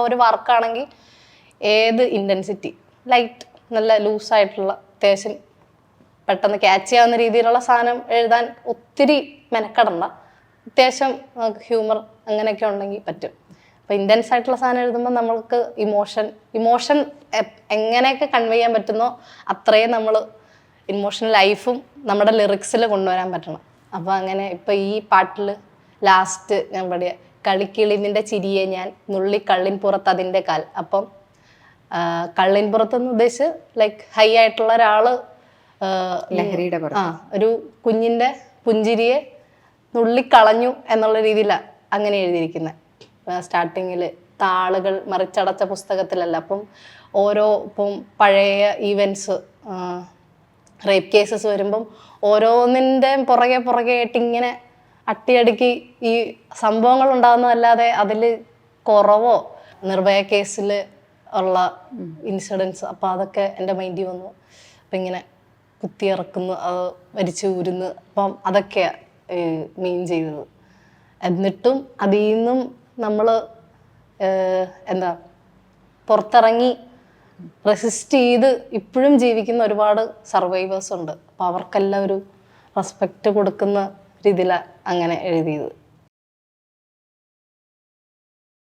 ഇപ്പോൾ ഒരു വർക്കാണെങ്കിൽ ഏത് ഇന്റൻസിറ്റി ലൈറ്റ് നല്ല ലൂസായിട്ടുള്ള അത്യാവശ്യം പെട്ടെന്ന് ക്യാച്ച് ചെയ്യാവുന്ന രീതിയിലുള്ള സാധനം എഴുതാൻ ഒത്തിരി മെനക്കെടണ്ട. അത്യാവശ്യം ഹ്യൂമർ അങ്ങനെയൊക്കെ ഉണ്ടെങ്കിൽ പറ്റും. അപ്പോൾ ഇന്റൻസ് ആയിട്ടുള്ള സാധനം എഴുതുമ്പോൾ നമ്മൾക്ക് ഇമോഷൻ ഇമോഷൻ എങ്ങനെയൊക്കെ കൺവേ ചെയ്യാൻ പറ്റുന്നോ അത്രയും നമ്മൾ ഇമോഷണൽ ലൈഫും നമ്മുടെ ലിറിക്സിൽ കൊണ്ടുവരാൻ പറ്റണം. അപ്പോൾ അങ്ങനെ ഇപ്പോൾ ഈ പാട്ടിൽ ലാസ്റ്റ് ഞാൻ പാടിയ കളിക്കിളി നിന്റെ ചിരിയെ ഞാൻ നുള്ളി കള്ളിൻ പുറത്ത് അതിന്റെ കാൽ. അപ്പം കള്ളിൻ കള്ളിൻ പുറത്തെന്ന് ഉദ്ദേശിച്ച് ലൈക്ക് ഹൈ ആയിട്ടുള്ള ഒരാൾ ലഹരിയുടെ പുറത്ത്. ആ ഒരു കുഞ്ഞിന്റെ പുഞ്ചിരിയെ നുള്ളിക്കളഞ്ഞു എന്നുള്ള രീതിയിലാണ് അങ്ങനെ എഴുതിയിരിക്കുന്നത് സ്റ്റാർട്ടിങ്ങിൽ താളുകൾ മറിച്ചടച്ച പുസ്തകത്തിലല്ല. അപ്പം ഓരോ ഇപ്പം പഴയ ഈവൻസ് റേപ്പ് കേസസ് വരുമ്പം ഓരോന്നിന്റെ പുറകെ പുറകെ ആയിട്ട് ഇങ്ങനെ അട്ടിയടുക്കി ഈ സംഭവങ്ങൾ ഉണ്ടാകുന്നതല്ലാതെ അതിൽ കുറവോ? നിർഭയ കേസിൽ ഉള്ള ഇൻസിഡൻസ്. അപ്പം അതൊക്കെ എന്റെ മൈൻഡിൽ വന്നു. അപ്പം ഇങ്ങനെ കുത്തിയിറക്കുന്നു അത് വലിച്ചു ഊരുന്നു. അപ്പം അതൊക്കെയാണ് മെയിൻ ചെയ്തത്. എന്നിട്ടും അതിൽ നിന്നും നമ്മൾ എന്താ പുറത്തിറങ്ങി റെസിസ്റ്റ് ചെയ്ത് ഇപ്പോഴും ജീവിക്കുന്ന ഒരുപാട് സർവൈവേഴ്സ് ഉണ്ട്. അപ്പോൾ അവർക്കെല്ലാം ഒരു റെസ്പെക്റ്റ് കൊടുക്കുന്ന രീതിയിലാണ് അങ്ങനെ എഴുതിയത്.